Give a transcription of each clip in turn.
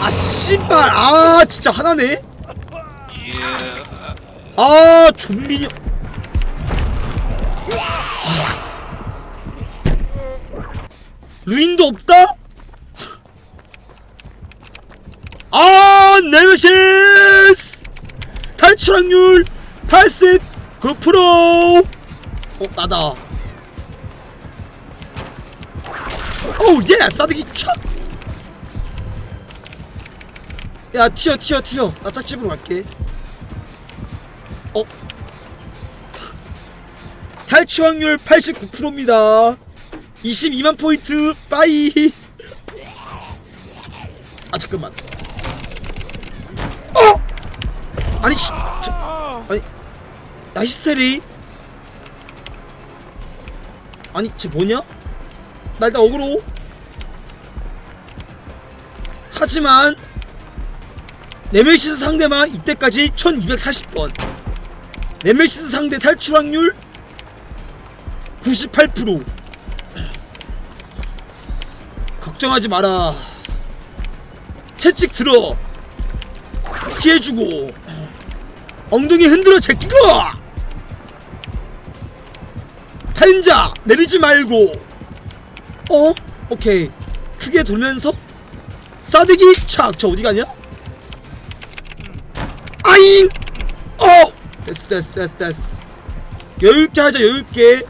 아 씨발. 아 진짜 하나네. 아 좀비. 아. 루인도 없다? 아 네메시스! 탈출 확률 89%어 나다. 오우 예 싸대기 촥 야 튀어 튀어 튀어. 나 짝집으로 갈게. 어? 탈출 확률 89%입니다. 22만 포인트. 빠이. 아 잠깐만. 어? 아니 씨, 저, 아니. 나이스테리. 아니 쟤 뭐냐? 나 일단 어그로. 하지만 네메시스 상대만 이때까지 1240번. 네메시스 상대 탈출 확률 98% 걱정하지 마라. 채찍 들어. 피해주고. 엉덩이 흔들어 제끼고. 타임자 내리지 말고. 어? 오케이. 크게 돌면서 싸대기 착저 어디 가냐? 아잉! 어! 됐어 됐어 됐어 됐어 여유있게 하자 여유있게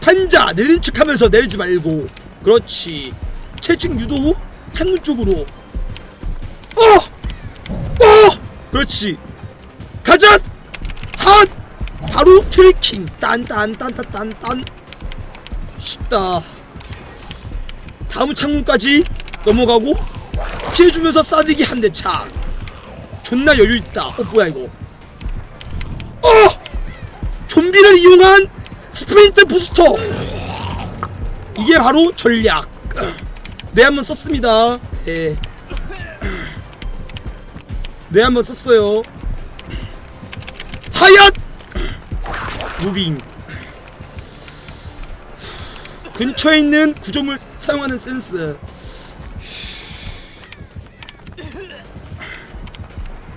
판자 내린 척하면서 내리지 말고 그렇지 채찍 유도 후 창문 쪽으로 어! 어! 그렇지 가자! 핫! 바로 트래킹 딴 딴 딴 딴 딴 딴 쉽다 다음 창문까지 넘어가고 피해주면서 싸대기 한대 차. 존나 여유 있다. 어 뭐야 이거? 어! 좀비를 이용한 스프린트 부스터. 이게 바로 전략. 네 한번 썼습니다. 네. 네 한번 썼어요. 하얏 무빙. 근처에 있는 구조물 사용하는 센스.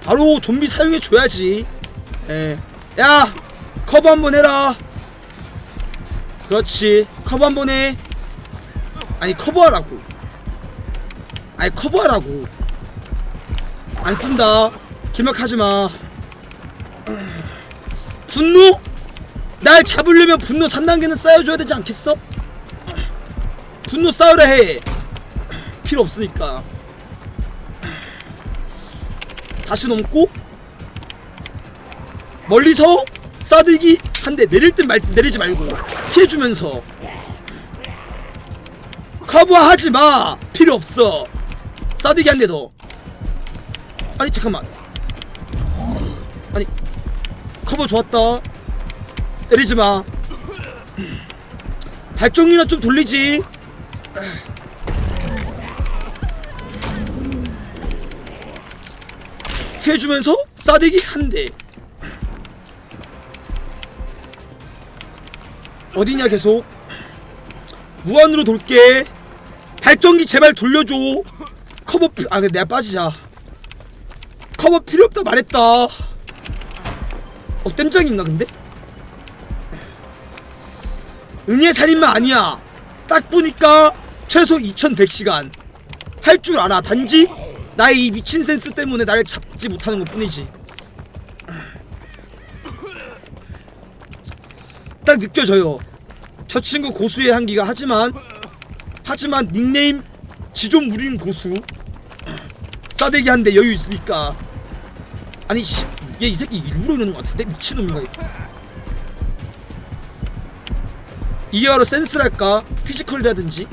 바로 좀비 사용해 줘야지. 예. 야, 커버 한번 해라. 그렇지. 커버 한번 해. 아니 커버하라고. 아니 커버하라고. 안 쓴다. 기막하지 마. 분노? 날 잡으려면 분노 3단계는 쌓여줘야 되지 않겠어? 분노 쌓으라 해. 필요 없으니까. 다시 넘고 멀리서 싸들기 한 대 내릴 듯 말 듯 내리지 말고 피해주면서. 커버하지 마! 필요 없어. 싸들기 한 대 더. 아니 잠깐만. 아니 커버 좋았다. 내리지 마. 발정리나 좀 돌리지 피해주면서 싸대기 한 대. 어디냐 계속. 무한으로 돌게. 발전기 제발 돌려줘. 커버 피... 아 내가 빠지자. 커버 필요 없다 말했다. 어 땜장인가 근데? 응애 살인마 아니야. 딱 보니까 최소 2100시간. 할 줄 알아. 단지 나의 이 미친 센스 때문에 나를 잡지 못하는 것 뿐이지. 딱 느껴져요. 저 친구 고수의 향기가 하지만 하지만 닉네임 지존 무린 고수. 싸대기 한대 여유 있으니까. 아니 씨, 얘 이 새끼 일부러 이러는 것 같은데? 미친놈인가 바로 센스랄까? 피지컬이라든지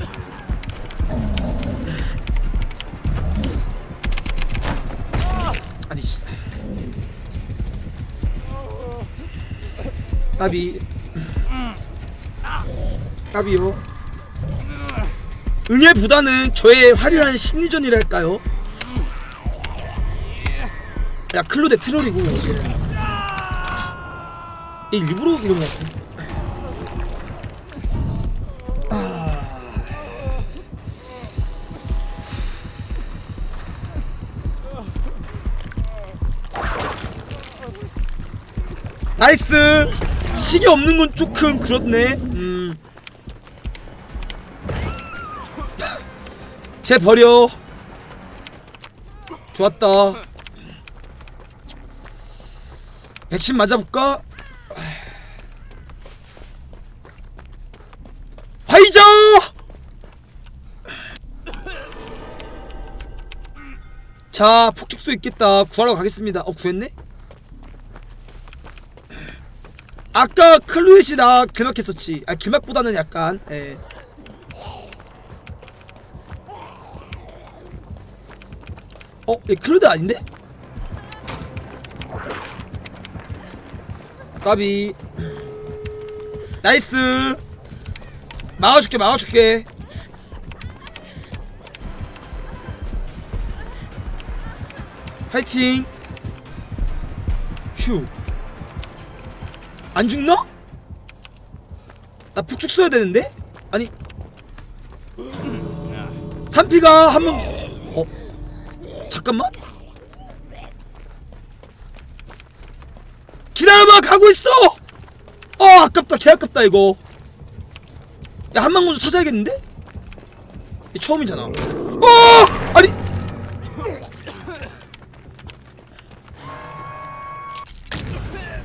까비. 까비요. 응애보다는 저의 화려한 심리전이랄까요? 야 클로데 트롤이고 얘 일부러 그런 것 같은데. 아. 나이스! 시계 없는 건 조금 그렇네 음. 쟤 버려 좋았다 백신 맞아볼까? 화이자! 자 폭죽도 있겠다 구하러 가겠습니다 어 구했네? 아까 클루엣이 나 길막 했었지 아 길막보다는 약간 예. 어? 얘 클루드 아닌데? 까비 나이스 막아줄게 막아줄게 파이팅 휴 안 죽나? 나 폭죽 써야 되는데? 아니 산피가 한번 어? 잠깐만 기다려봐 가고 있어 어 아깝다 개 아깝다 이거 야 한방 먼저 찾아야겠는데? 이 처음이잖아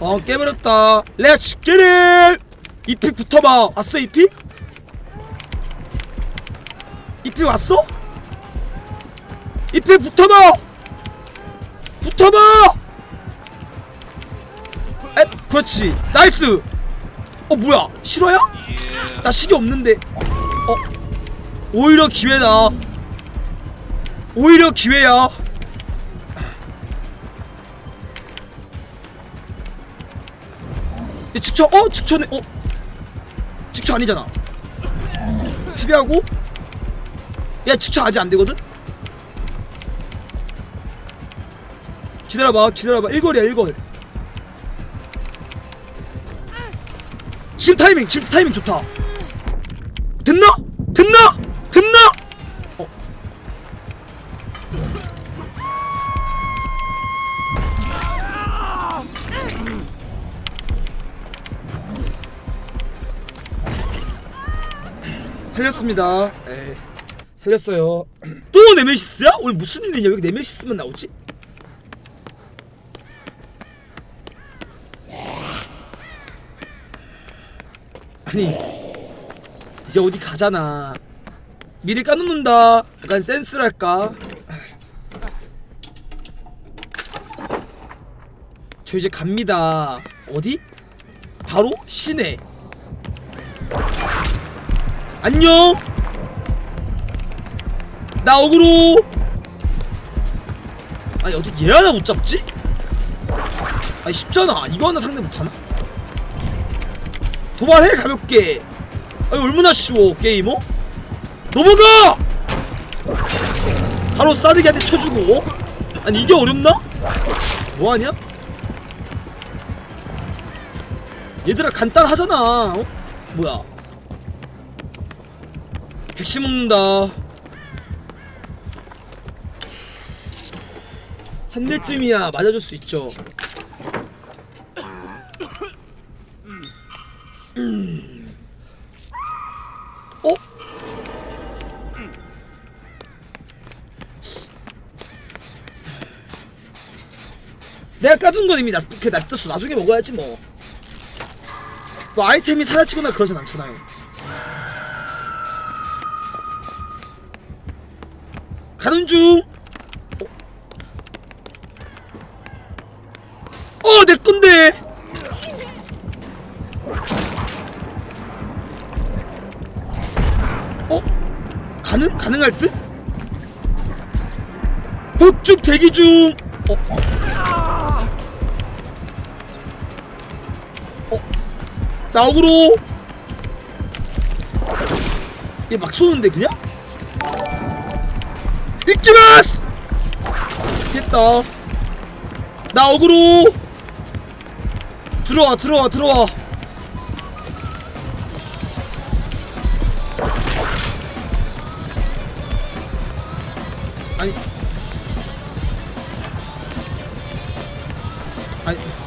어 깨버렸다. 렛츠 겟잇 이픽 붙어봐. 왔어 이픽? 이픽 왔어? 이픽 붙어봐! 붙어봐! 에? 그렇지. 나이스! 어 뭐야? 실화야? 나 시계 없는데. 어? 오히려 기회다. 오히려 기회야 직처 어? 직처네 어? 직처 아니잖아. 피비하고? 야 직처 아직 안 되거든? 기다려봐 기다려봐. 1걸이야 1걸 지금 타이밍 지금 타이밍 좋다? 됐나? 됐나? 살렸습니다. 에 살렸어요. 또 네메시스야? 오늘 무슨 일이냐? 왜 이렇게 네메시스만 나오지? 아니 이제 어디 가잖아. 미리 까놓는다. 약간 센스랄까. 저 이제 갑니다. 어디? 바로 시내. 안녕. 나 어그로. 아니 어떻게 얘 하나 못 잡지? 아니 쉽잖아. 이거 하나 상대 못 하나? 도발해 가볍게. 아니 얼마나 쉬워 게이머? 넘어가! 바로 싸대기한테 쳐주고. 아니 이게 어렵나? 뭐하냐? 얘들아 간단하잖아. 어? 뭐야? 백신 먹는다. 한 대쯤이야 맞아줄 수 있죠. 음. 어? 내가 까둔 건 이미 놔, 그게 놔뒀어. 나중에 먹어야지 뭐. 뭐 아이템이 사라지거나 그러진 않잖아요. 가는 중. 어, 어, 내 건데. 어? 가능? 가능할 듯? 북쪽 대기 중. 어? 어? 나오그로. 얘 막 쏘는데 그냥? 이끼마스! 됐다. 나 어그로. 들어와 들어와 들어와. 아니. 아니.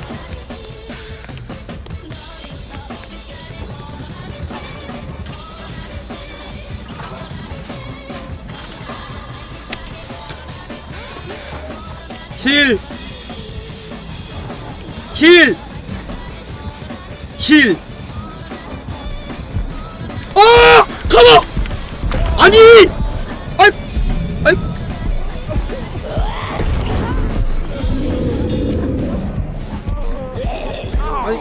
힐! 힐! 아! 가마! 아니! 아이! 아이! 아니.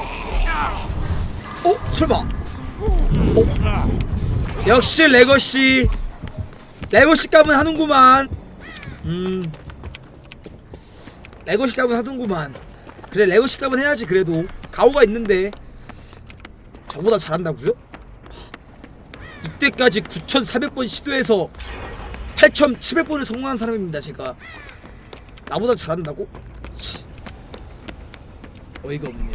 어? 설마? 어? 역시 레거시 레거시 값은 하는구만 음 레고시 값은 하던구만 그래 레고시 값은 해야지 그래도 가오가 있는데 저보다 잘한다고요? 이때까지 9,400번 시도해서 8,700번을 성공한 사람입니다 제가 나보다 잘한다고? 치. 어이가 없네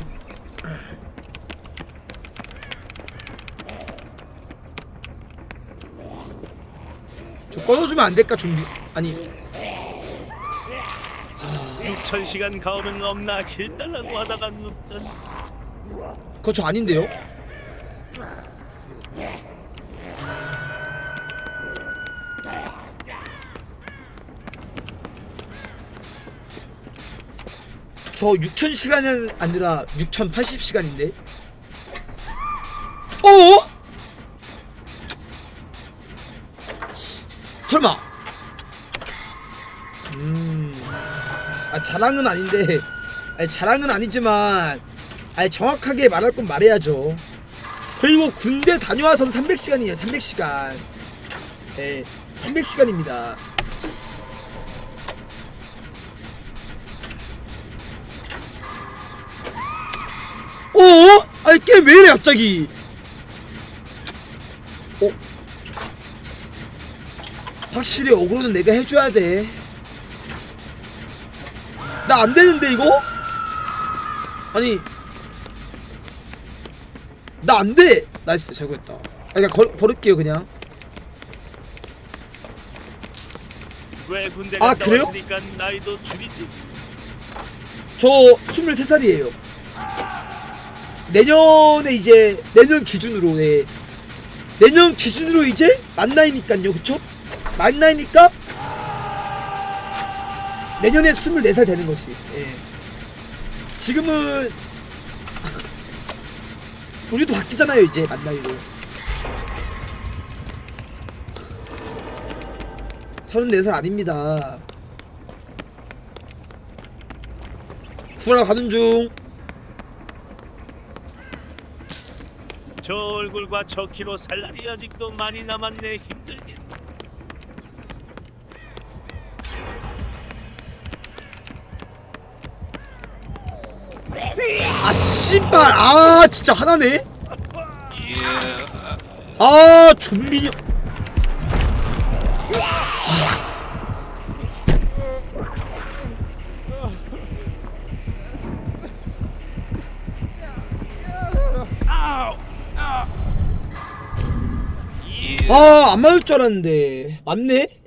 저 꺼져주면 안 될까 좀비 아니 6 천시간 가오는 없나 길달라고 하다가 눕던 그거 저 아닌데요? 저 6000시간은 아니라 6080시간인데 어? 설마 음... 아 자랑은 아닌데 아니 자랑은 아니지만 아니 정확하게 말할 건 말해야죠. 그리고 군대 다녀와서는 300시간이에요. 300시간. 예. 300시간입니다. 어? 아니 게임 왜 이래 갑자기? 어? 확실히 어그로는 내가 해줘야 돼. 나 안 되는데 이거? 아니 나 안 돼. 나이스 잘 구했다. 아 그냥 걸, 버릴게요 그냥. 왜 군대 아, 갔다 그래요? 왔으니까 나이도 줄이지 저 23살이에요. 내년에 이제 내년 기준으로 네. 내년 기준으로 이제 만 나이니까요, 그쵸? 만 나이니까 내년에 24살 되는 거지. 예. 지금은 우리도 바뀌잖아요, 이제 만 나이로. 34살 아닙니다. 구하러 가는 중. 저 얼굴과 저 키로 살 날이 아직도 많이 남았네 힘들 아 씨발. 아 진짜 하나네? 아 좀비. 아안 맞을 줄 알았는데. 맞네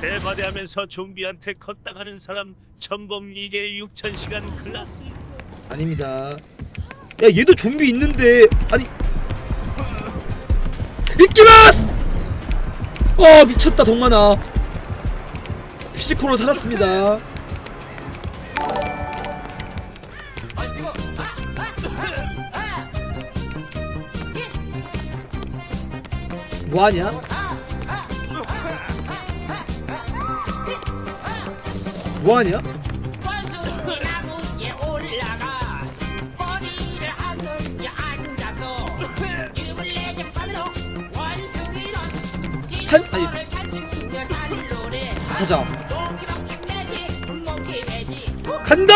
대바대하면서 좀비한테 걷다가는 사람 전범 이게 6천 시간 클라스 아닙니다. 야 얘도 좀비 있는데 아니 이끼마스! 어 미쳤다 동만아 피지컬로 살았습니다. 뭐하냐? 뭐하냐? 원숭이 나무에 올라가 머리를 하늘에 앉아서 입을 내좀 빨로 원숭이는 한- 아니. 이거를 잘 챙겨 잘 노래 가자. 몽키몽키 매지 몽키 매지 간다!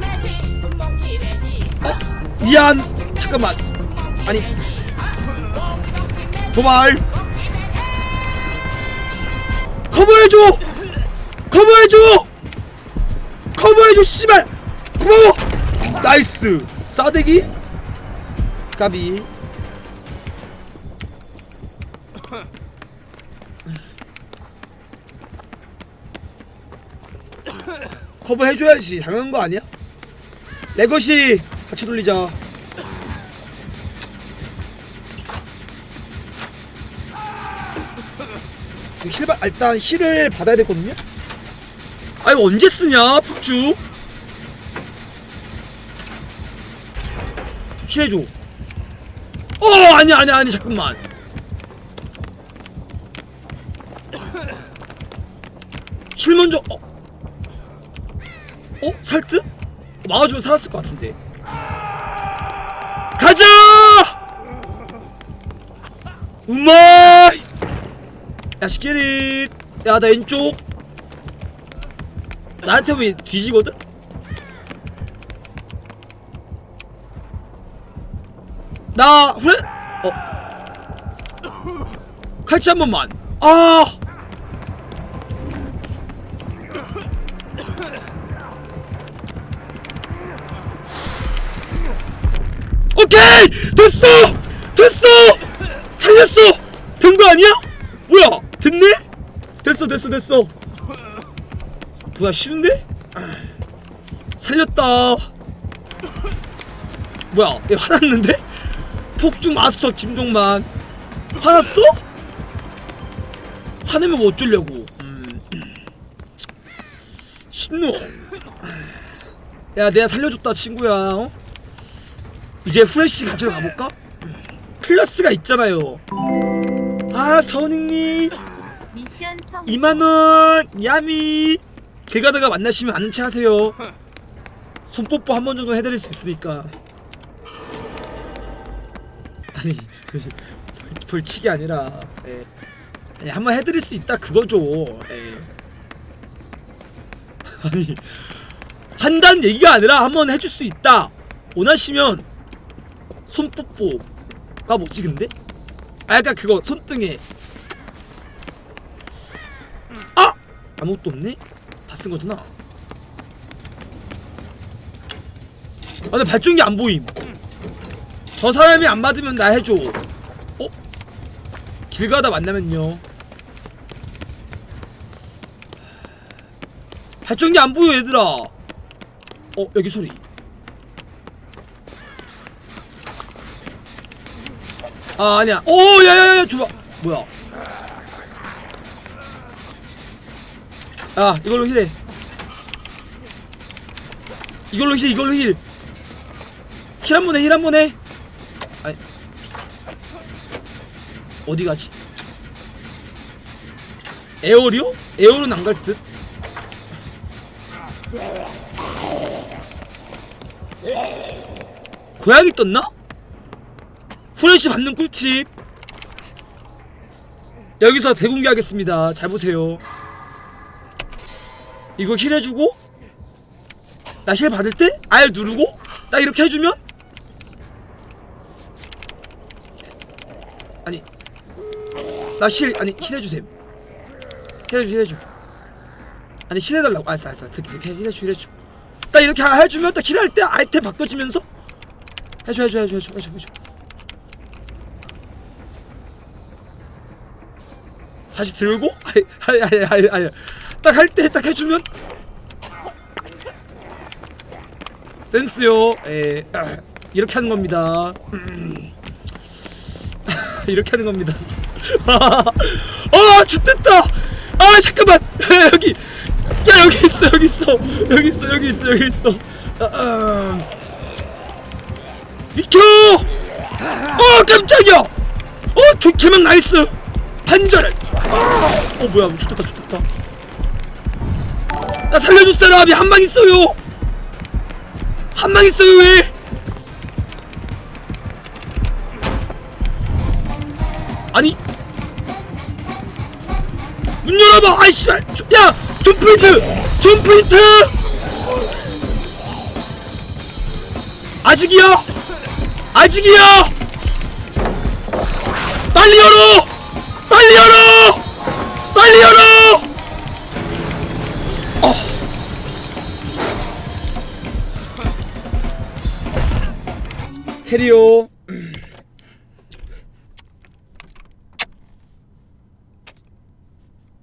매지 몽키 매지 어 미안 잠깐만 아니 도발 커버해줘 커버해줘 커버해줘 씨발. 고마워. 나이스. 싸대기. 까비. 커버해줘야지. 당연한 거 아니야? 레거시 같이 돌리자. 힐 받, 일단 힐을 받아야 되거든요 아니 언제 쓰냐 폭주 힐해줘. 어 아니 아니 아니 잠깐만. 힐 먼저 어, 어? 살 듯? 막아주면 살았을 것 같은데. 가자! 우마이! 야 시키릿. 야나 왼쪽 나한테 왜 뒤지거든? 나 후레 어. 칼치 한 번만. 아! 오케이! 됐어! 됐어! 살렸어! 된 거 아니야? 뭐야? 됐네? 됐어 됐어 됐어 뭐야 쉬운데? 아, 살렸다. 뭐야 얘 화났는데? 폭주 마스터 김동만. 화났어? 화내면 뭐 어쩌려고. 음. 신노. 야 내가 살려줬다 친구야 어? 이제 후레쉬 가지러 가볼까? 플러스가 있잖아요. 아 서닝님. 미션 성공. 2만원 야미 길 가다가 만나시면 아는 체 하세요 손뽀뽀 한 번 정도 해드릴 수 있으니까 아니 벌- 벌칙이 아니라 예. 아니 한 번 해드릴 수 있다 그거죠 예. 아니 한다는 얘기가 아니라 한 번 해줄 수 있다 원하시면 손뽀뽀가 뭐지 근데? 아 약간 그거 손등에 아! 아무것도 없네? 다 쓴 거잖아. 아 근데 발전기 안 보임. 저 사람이 안 받으면 나 해줘. 어? 길 가다 만나면요. 발전기 안 보여 얘들아. 어 여기 소리. 아 아니야. 오 야야야 줘봐. 뭐야 아 이걸로 힐해. 이걸로 힐 이걸로 힐. 힐 한번해힐한 번해 아니. 어디 가지? 에어리오? 에어로는 안 갈 듯? 고양이 떴나? 후레쉬 받는 꿀팁. 여기서 대공개하겠습니다. 잘 보세요 이거 힐 해주고? 나 힐 받을 때? R 누르고? 딱 이렇게 해주면? 아니. 나 힐 아니 힐 해주세요. 힐 해줘 힐 해줘. 아니 힐 해달라고. 알았어 알았어. 이렇게 힐 해줘 힐 해줘. 딱 이렇게 해주면 딱 힐할 때 아이템 바꿔주면서? 해줘 해줘 해줘 해줘 해줘 해줘 다시 들고? 아니 아니 아니 아니 딱 할 때 딱 해주면? 센스요. 에 아, 이렇게 하는 겁니다. 음. 이렇게 하는 겁니다. 아 죽됐다! 아 잠깐만! 여기! 야 여기 있어 여기 있어! 여기 있어 여기 있어 여기 있어. 아, 아. 비켜! 어 깜짝이야! 어 좋기만 나이스 반전을. 아, 어 뭐야 좋됐다 좋됐다. 나 살려줄 사람이 한 방 있어요. 한 방 있어요 왜? 아니. 문 열어봐. 아이씨 야존 프린트. 존 프린트. 아직이야. 아직이야. 빨리 열어 열어 어. 캐리오